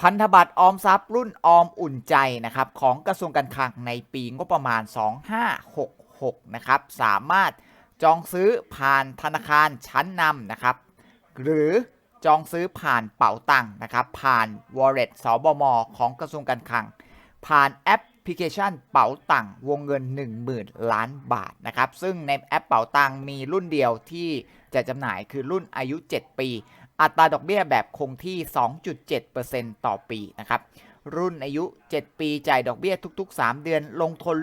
พันธบัตรออมทรัพย์รุ่นออมอุ่นใจนะครับของกระทรวงการคลังในปีงบประมาณ 2566 นะครับสามารถจองซื้อผ่านธนาคารชั้นนำนะครับหรือจองซื้อผ่านเป๋าตังค์นะครับผ่าน Wallet สบมของกระทรวงการคลัง ผ่านแอปพลิเคชันเป๋าตังค์วงเงิน 10,000 ล้านบาทนะครับซึ่งในแอปเป๋าตังค์มีรุ่นเดียวที่จะจำหน่ายคือรุ่นอายุ 7 ปี อัตราดอกเบี้ยแบบคงที่ 2.7%ต่อปีนะครับ รุ่นอายุ 7 ปีจ่ายดอกเบี้ยทุก ๆ 3 เดือน ลงทุน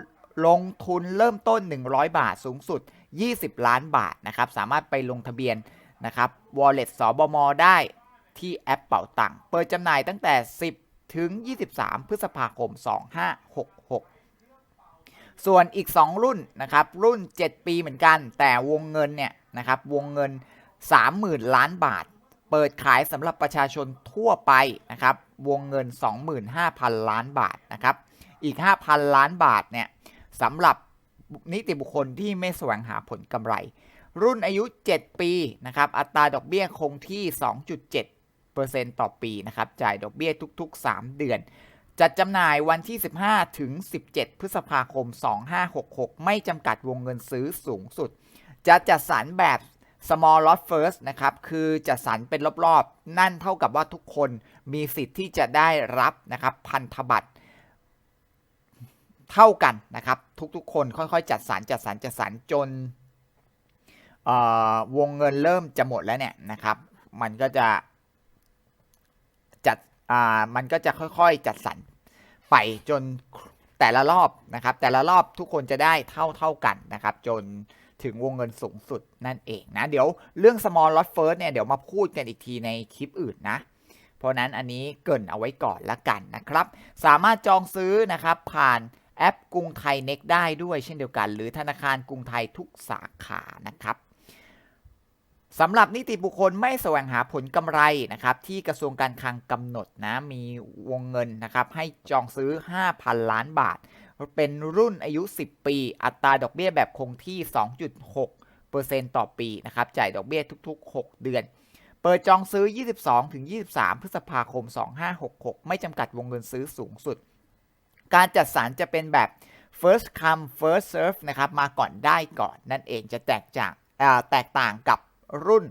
ลงทุนเริ่มต้น 100 บาทสูงสุด 20 ล้านบาทนะครับ สามารถไปลงทะเบียนนะครับ Wallet สบม ได้ที่แอปเป๋าตังค์เปิดจำหน่ายตั้งแต่ 10 ถึง 23 พฤษภาคม 2566 ส่วนอีก 2 รุ่นนะครับ รุ่น 7 ปีเหมือนกัน แต่วงเงินเนี่ยนะครับ วงเงิน 30,000 ล้านบาท เปิดขายสำหรับประชาชนทั่วไปนะครับวงเงิน 25,000 ล้านบาทนะครับอีก 5,000 ล้านบาทเนี่ยสำหรับนิติบุคคลที่ไม่แสวงหาผลกำไร รุ่นอายุ 7 ปีนะครับอัตราดอกเบี้ยคงที่ 2.7%ต่อปีนะครับจ่ายดอกเบี้ยทุก ๆ 3 เดือน จัดจำหน่ายวันที่ 15 ถึง 17 พฤษภาคม 2566 ไม่จำกัดวงเงินซื้อสูงสุด จะจัดสรรแบบ small lot first นะครับ คือจัดสรรเป็นรอบๆ นั่นเท่ากับว่าทุกคนมีสิทธิ์ที่จะได้รับนะครับพันธบัตรเท่ากันนะครับ ทุกๆ คนค่อยๆ จัดสรรจัดสรรจัดสรรจนวงเงินเริ่มจะหมดแล้วเนี่ยนะครับ มันก็จะจัดมันก็จะค่อยๆ จัดสรรไปจนแต่ละรอบนะครับ แต่ละรอบทุกคนจะได้เท่าเท่ากันนะครับ จน ถึงวงเงินสูงสุดนั่นเองนะ เดี๋ยวเรื่อง small lot first เนี่ยเดี๋ยวมาพูดกันอีกทีในคลิปอื่นนะ เพราะนั้นอันนี้เกินเอาไว้ก่อนละกันนะครับ สามารถจองซื้อนะครับผ่านแอปกรุงไทยเน็กได้ด้วยเช่นเดียวกัน หรือธนาคารกรุงไทยทุกสาขานะครับสำหรับนิติบุคคลไม่แสวงหาผลกำไรนะครับที่กระทรวงการคลังกำหนดนะมีวงเงินนะครับให้จองซื้อ 5,000 ล้านบาท เป็นรุ่นอายุ 10 ปี อัตราดอกเบี้ยแบบคงที่ 2.6%ต่อปีนะครับ จ่ายดอกเบี้ยทุก ๆ 6 เดือน เปิดจองซื้อ 22-23 พฤษภาคม 2566 ไม่จำกัดวงเงินซื้อสูงสุด การจัดสรรจะเป็นแบบ first come first serve นะครับ มาก่อนได้ก่อนนั่นเองจะแตกจากแตกต่างกับรุ่น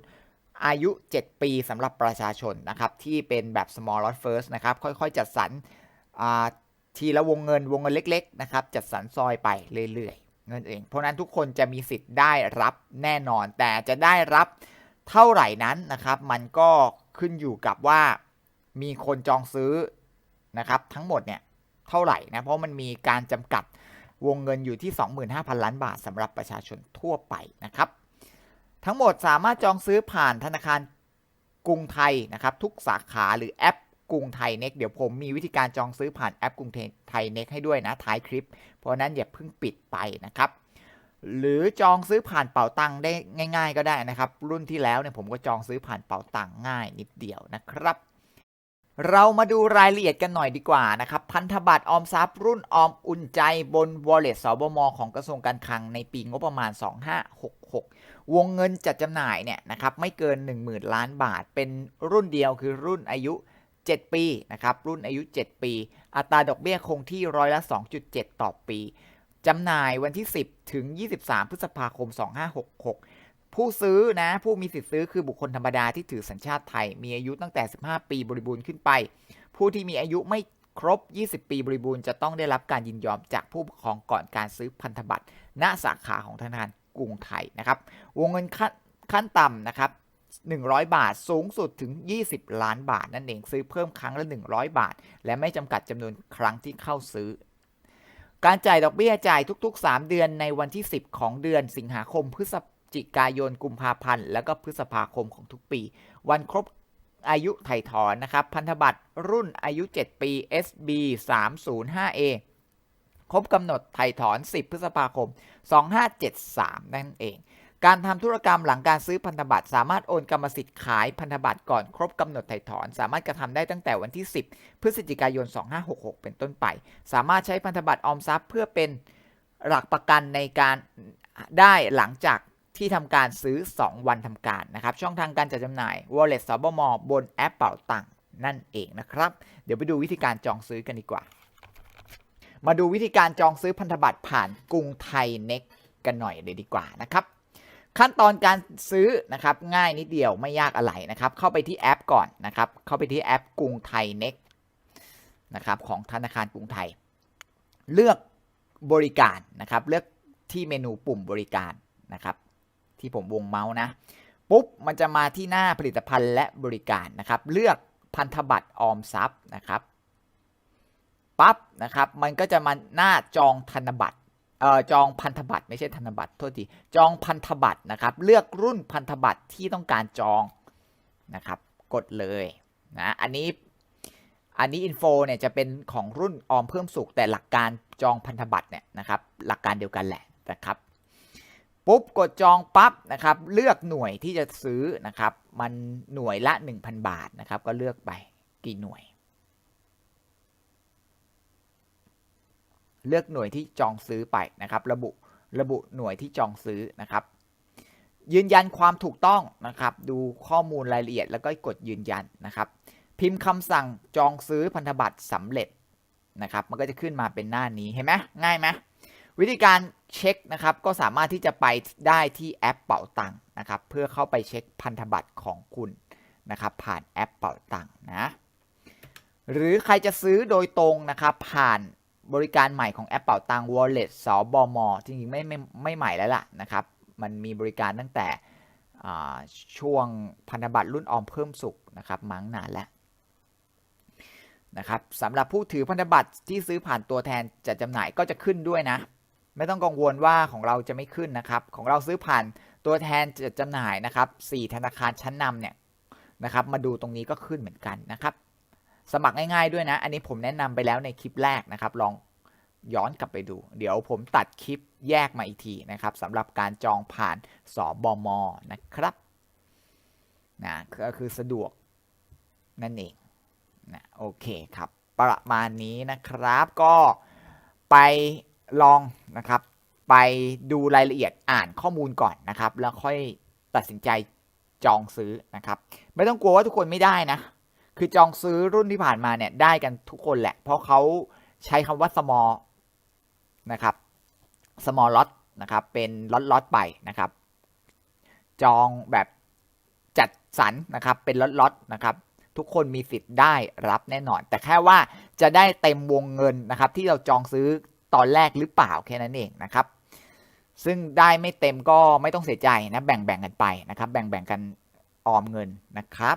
อายุ 7 ปีสำหรับประชาชนนะครับ ที่เป็นแบบ small lot first นะครับ ค่อยๆ จัดสรร ทีละวงเงินวงเงินเล็ก ๆ นะครับ จัดสรรซอยไปเรื่อยๆนั่นเอง เพราะนั้นทุกคนจะมีสิทธิ์ได้รับแน่นอน แต่จะได้รับเท่าไหร่นั้นนะครับ มันก็ขึ้นอยู่กับว่ามีคนจองซื้อนะครับ ทั้งหมดเนี่ยเท่าไหร่นะเพราะมันมีการจำกัดวงเงินอยู่ที่ 25,000 ล้านบาทสำหรับประชาชนทั่วไปนะครับ ทั้งหมดสามารถจองซื้อผ่านธนาคารกรุงไทยนะครับ ทุกสาขาหรือแอป กรุงไทยเน็กเดี๋ยวผมมีวิธีการจองซื้อผ่านแอปกรุงไทยเน็กให้ด้วยนะท้ายคลิป เพราะนั้นอย่าเพิ่งปิดไปนะครับหรือจองซื้อผ่านเป๋าตังได้ง่าย ๆ ก็ได้นะครับ รุ่นที่แล้วเนี่ยผมก็จองซื้อผ่านเป๋าตังง่ายนิดเดียวนะครับ เรามาดูรายละเอียดกันหน่อยดีกว่านะครับ พันธบัตรออมทรัพย์รุ่นออมอุ่นใจบน Wallet สบมของกระทรวงการคลังในปีงบประมาณ 2566 วงเงินจัดจำหน่ายเนี่ยนะครับไม่เกิน 10,000 ล้านบาท เป็นรุ่นเดียวคือรุ่นอายุ 7 ปีนะครับรุ่นอายุ 7 ปี อัตราดอกเบี้ยคงที่ร้อยละ 2.7 ต่อปีจำหน่ายวันที่ 10 ถึง 23 พฤษภาคม 2566 ผู้ซื้อนะผู้มีสิทธิ์ซื้อคือบุคคลธรรมดาที่ถือสัญชาติไทย มีอายุตั้งแต่ 15 ปีบริบูรณ์ขึ้นไป ผู้ที่มีอายุไม่ครบ 20 ปีบริบูรณ์จะต้องได้รับการยินยอมจากผู้ปกครองก่อนการซื้อพันธบัตรณสาขาของธนาคารกรุงไทยนะครับ วงเงินขั้นขั้นต่ำนะครับ 100 บาท สูงสุดถึง 20 ล้านบาท นั่นเองซื้อเพิ่มครั้งละ 100 บาท และไม่จำกัดจำนวนครั้งที่เข้าซื้อ การจ่ายดอกเบี้ยจ่ายทุก ๆ 3 เดือนในวันที่ 10 ของเดือนสิงหาคมพฤศจิกายนกุมภาพันธ์ แล้วก็พฤษภาคมของทุกปี วันครบอายุไถ่ถอนนะครับพันธบัตรรุ่นอายุ 7 ปี SB 305A ครบกำหนดไถ่ถอน 10 พฤษภาคม 2573 นั่นเอง การทำธุรกรรมหลังการซื้อพันธบัตร สามารถโอนกรรมสิทธิ์ขายพันธบัตรก่อนครบกำหนดไถ่ถอน สามารถกระทำได้ตั้งแต่วันที่ 10 พฤศจิกายน 2566 เป็นต้นไป สามารถใช้พันธบัตรออมทรัพย์ เพื่อเป็นหลักประกันในการได้หลังจากที่ทำการซื้อ 2 วันทำการนะครับ ช่องทางการจัดจำหน่าย Wallet สบมบนแอปเป๋าตังค์นั่นเองนะครับ เดี๋ยวไปดูวิธีการจองซื้อกันดีกว่า มาดูวิธีการจองซื้อพันธบัตรผ่านกรุงไทยเน็กกันหน่อยเลยดีกว่านะครับ ขั้นตอนการซื้อนะครับง่ายนิดเดียวไม่ยากอะไรนะครับ เข้าไปที่แอปก่อนนะครับ เข้าไปที่แอปกรุงไทยเน็กนะครับของธนาคารกรุงไทย เลือกบริการนะครับ เลือกที่เมนูปุ่มบริการนะครับ ที่ผมวงเมาส์นะปุ๊บมันจะมาที่หน้าผลิตภัณฑ์และบริการนะครับ เลือกพันธบัตรออมทรัพย์นะครับปั๊บนะครับ มันก็จะมาหน้าจองธนบัตร ออจองพันธบัตรไม่ใช่ธนบัตรโทษทีจองพันธบัตรนะครับ เลือกรุ่นพันธบัตรที่ต้องการจองนะครับ กดเลยนะอันนี้อันนี้อินโฟเนี่ยจะเป็นของรุ่นออมเพิ่มสุขแต่หลักการจองพันธบัตรเนี่ยนะครับ หลักการเดียวกันแหละนะครับปุ๊บกดจองปั๊บนะครับ เลือกหน่วยที่จะซื้อนะครับ มันหน่วยละ 1,000 บาทนะครับ ก็เลือกไปกี่หน่วย เลือกหน่วยที่จองซื้อไปนะครับระบุระบุหน่วยที่จองซื้อนะครับ ยืนยันความถูกต้องนะครับ ดูข้อมูลรายละเอียดแล้วก็กดยืนยันนะครับ พิมพ์คำสั่งจองซื้อพันธบัตรสำเร็จนะครับ มันก็จะขึ้นมาเป็นหน้านี้เห็นไหมง่ายไหมวิธีการเช็คนะครับก็สามารถที่จะไปได้ที่แอปเป๋าตังค์นะครับ เพื่อเข้าไปเช็คพันธบัตรของคุณนะครับ ผ่านแอปเป๋าตังค์นะหรือใครจะซื้อโดยตรงนะครับ ผ่าน บริการใหม่ของแอปเป๋าตัง Wallet สบมจริงๆไม่ไม่ไม่ใหม่แล้วล่ะนะครับ มันมีบริการตั้งแต่ช่วงพันธบัตรรุ่นออมเพิ่มสุขนะครับมั้งนานแล้วนะครับสำหรับผู้ถือพันธบัตรที่ซื้อผ่านตัวแทนจัดจำหน่ายก็จะขึ้นด้วยนะ ไม่ต้องกังวลว่าของเราจะไม่ขึ้นนะครับ ของเราซื้อผ่านตัวแทนจัดจำหน่ายนะครับ4ธนาคารชั้นนำเนี่ยนะครับ มาดูตรงนี้ก็ขึ้นเหมือนกันนะครับ สมัครง่ายๆด้วยนะ อันนี้ผมแนะนำไปแล้วในคลิปแรกนะครับ ลองย้อนกลับไปดู เดี๋ยวผมตัดคลิปแยกมาอีกทีนะครับสำหรับการจองผ่านสบมนะครับนะก็คือสะดวกนั่นเองนะโอเคครับ ประมาณนี้นะครับก็ไปลองนะครับ ไปดูรายละเอียดอ่านข้อมูลก่อนนะครับ แล้วค่อยตัดสินใจจองซื้อนะครับ ไม่ต้องกลัวว่าทุกคนไม่ได้นะ คือจองซื้อรุ่นที่ผ่านมาเนี่ยได้กันทุกคนแหละ เพราะเขาใช้คำว่า small นะครับ small lot นะครับเป็นล็อตล็อตไปนะครับ จองแบบจัดสรรนะครับเป็นล็อตล็อตนะครับ ทุกคนมีสิทธิ์ได้รับแน่นอน แต่แค่ว่าจะได้เต็มวงเงินนะครับ ที่เราจองซื้อตอนแรกหรือเปล่าแค่นั้นเองนะครับ ซึ่งได้ไม่เต็มก็ไม่ต้องเสียใจนะแบ่งแบ่งกันไปนะครับ แบ่งแบ่งกันออมเงินนะครับ